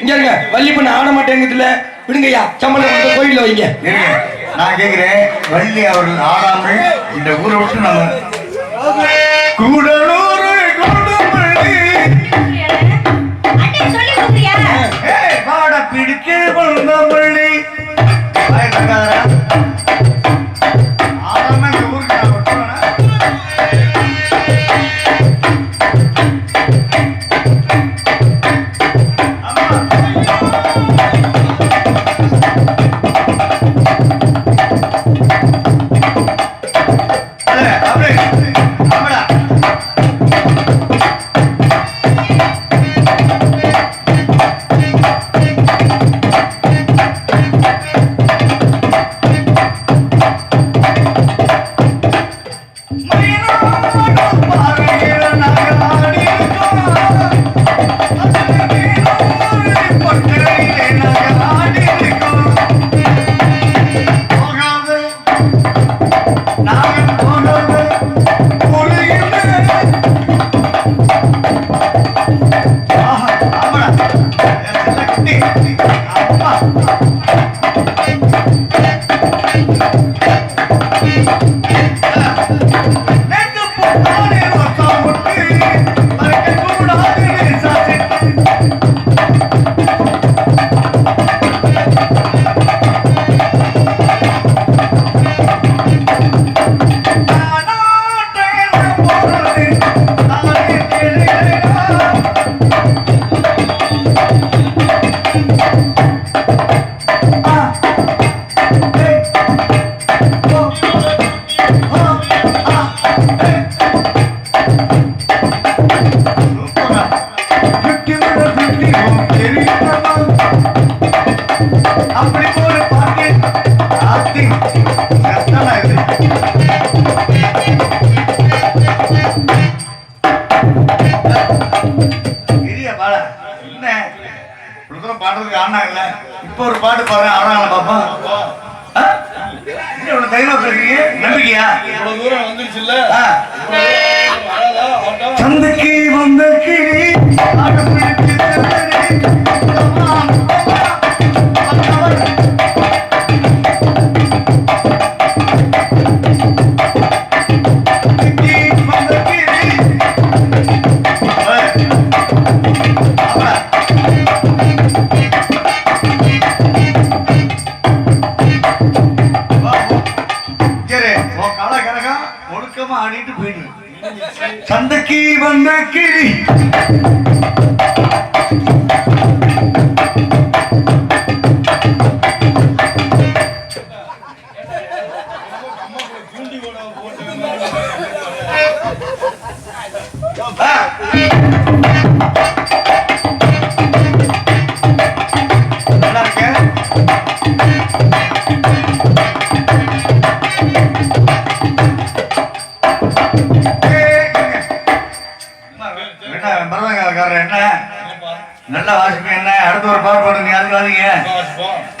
இங்க இருங்க. வள்ளி பண்ண ஆட மாட்டேங்குதுல விடுங்கய்யா. சம்பளம் கொடுத்து கோயில்ல வைங்க. இருங்க. நான் கேக்குறேன். வள்ளி அவர்கள் ஆடாமல் இந்த ஊரை விட்டு நம்ம கூடலூர் ஏய் பாட கொண்டமல்லி. இப்ப ஒரு பாட்டு பாடுற ஆனாங்களா பாப்பா நம்பிக்கையா? தூரம் வந்துருச்சுல்ல. சந்தைக்கு வந்த கிளி சந்தைக்கு வந்த கிளி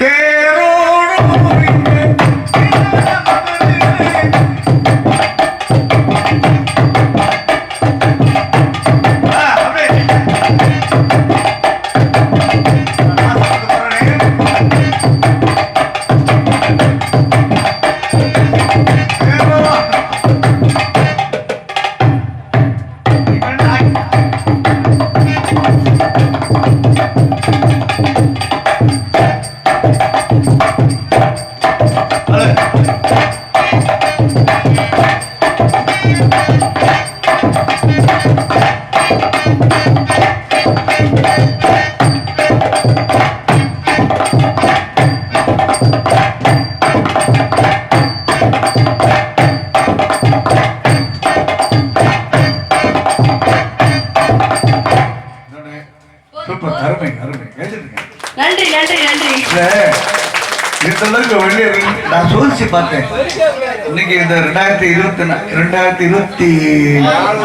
நீ இருக்கு. நான் சோதிச்சு பார்த்தேன். இன்னைக்கு இந்த ரெண்டாயிரத்தி இருபத்தி ரெண்டாயிரத்தி இருபத்தி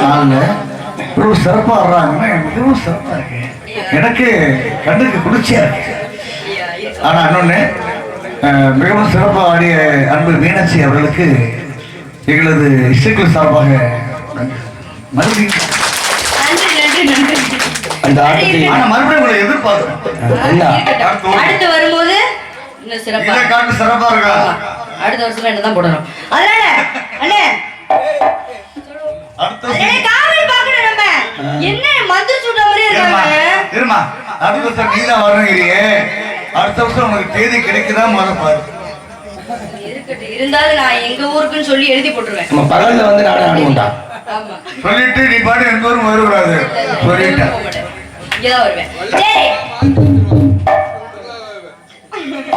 நாலுல இவ்வளவு சிறப்பா மிகவும் சிறப்பா இருக்கு. எனக்கு கண்ணுக்கு குளிர்ச்சியா இருக்கு. ஆனா இன்னொன்னு மிகவும் சிறப்பா ஆடிய அன்பு மீனாட்சி அவர்களுக்கு எங்களது இசைக்குழு சார்பாக மறுபடியும் நன்றி அந்த ஆட்டத்தை மறுபடியும் உங்களை எதிர்பார்க்கிறேன். அடுத்து வரும்போது இன்னும் சிறப்பா இதை காட்டு சிறப்பா இருக்கா. அடுத்த வருஷம் என்ன தான் போடணும். அதனால அண்ணே. காவல் பார்க்கணும் நம்ம. என்ன மந்திர சுட்ட இருமா இருக்காங்க? இருமா. அடுத்த வருஷம் நீ தான் வரணுங்கிறியே. அடுத்த வருஷம் உனக்கு தேதி கிடைக்குதா முத பாரு. இருந்தாலும் நான் எங்க ஊருக்குன்னு சொல்லி எழுதி போட்டுருவேன். நம்ம பகல்ல வந்து நாடகம் ஆடுவோம்டா. சொல்லிட்டு நீ பாட்டு எந்த ஊரும் வரக்கூடாது. சொல்லிட்டேன். இங்கதான் வருவேன். சரி.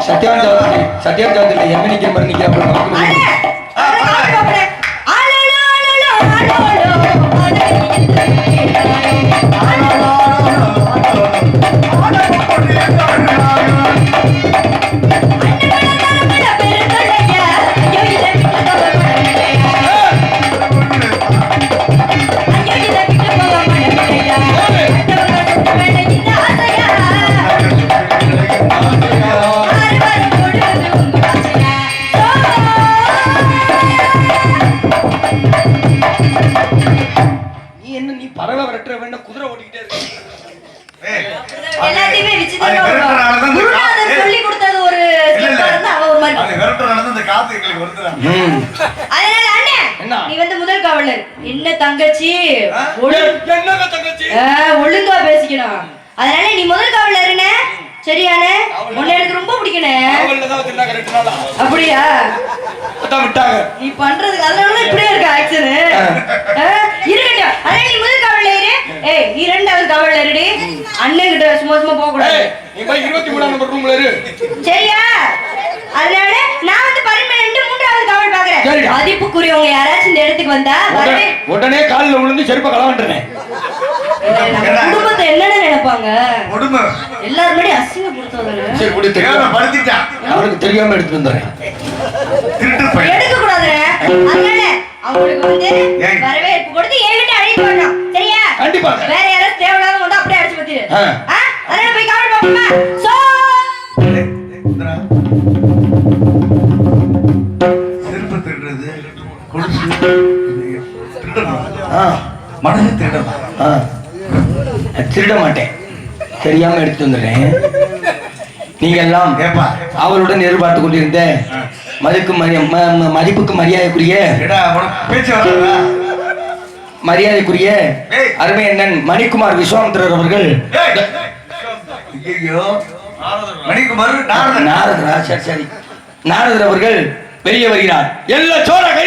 சத்யான் சௌத்ரி சத்யான் சௌத்ரி எம்மி நிக்கிற அதனால அண்ணே என்ன? நீ வந்து முதல் காவலர். என்ன தங்கச்சி? என்னங்க தங்கச்சி? ஒழுங்கா பேசிக்கணும். அதனால நீ முதல் காவலருண்ணே சரியானே உன்னை எனக்கு ரொம்ப பிடிக்கணே அப்படியா? நீ பண்றதுக்கு அதனால இப்படியே இருக்க ஆக்சன் இருக்கட்டும் அதனால நீ முதல் காவலர். ஏய் நீ ரெண்டாவது காவலர் இருடி அண்ணன் கிட்ட சும்மா சும்மா போக கூடாது. ஏய், நீ போய் இருபத்தி மூணாம் நம்பர் ரூம்ல இரு. சரியா? அதனால நான் வந்து பர்மனன்ட் மூன்றாவது காவல் பாக்குறேன் சரிடா. மதிப்புக்குரியவங்க யாராச்சும் இந்த இடத்துக்கு வந்தா உடனே- காலில் விழுந்து செருப்ப என்ன? குடும்பத்தை என்னன்னு நினைப்பாங்க? கொடுமை. எல்லாரும் முன்னாடி அசிங்கப்படுத்துவாங்க சரி தெரியாம அவன் படுத்திட்டான்? அவருக்கு தெரியாம எடுத்து பையன். எடுக்க அதனால அவங்களுக்கு வந்து. வரவேற்பு கொடுத்து என்கிட்ட அழைப்பு வரணும் சரியா? கண்டிப்பாக. வேற யாராவது தேவையில்லாத வந்தா அப்படியே அடிச்சு பத்திரு. அதனால போய் காவல் பார்ப்போமா சோ மனசு திருடணும். ஆ. திருட மாட்டேன். தெரியாம எடுத்து வந்துடுறேன். நீங்க எல்லாம் ஏப்பா, அவளுடன் எதிர்பார்த்து கொண்டிருந்த மதிக்கு மதிப்புக்கு மரியாதைக்குரிய? மரியாதைக்குரிய. அருமை அண்ணன் மணிக்குமார் விஸ்வாமித்திரர் அவர்கள். மணிக்குமார். நாரதரா? சரி சரி. நாரதர் அவர்கள் வெளியே வருகிறார். எல்லா சோற கை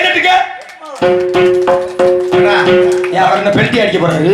ஏன் அவர் என்ன பெல்ட்டி அடிக்க போறாரு?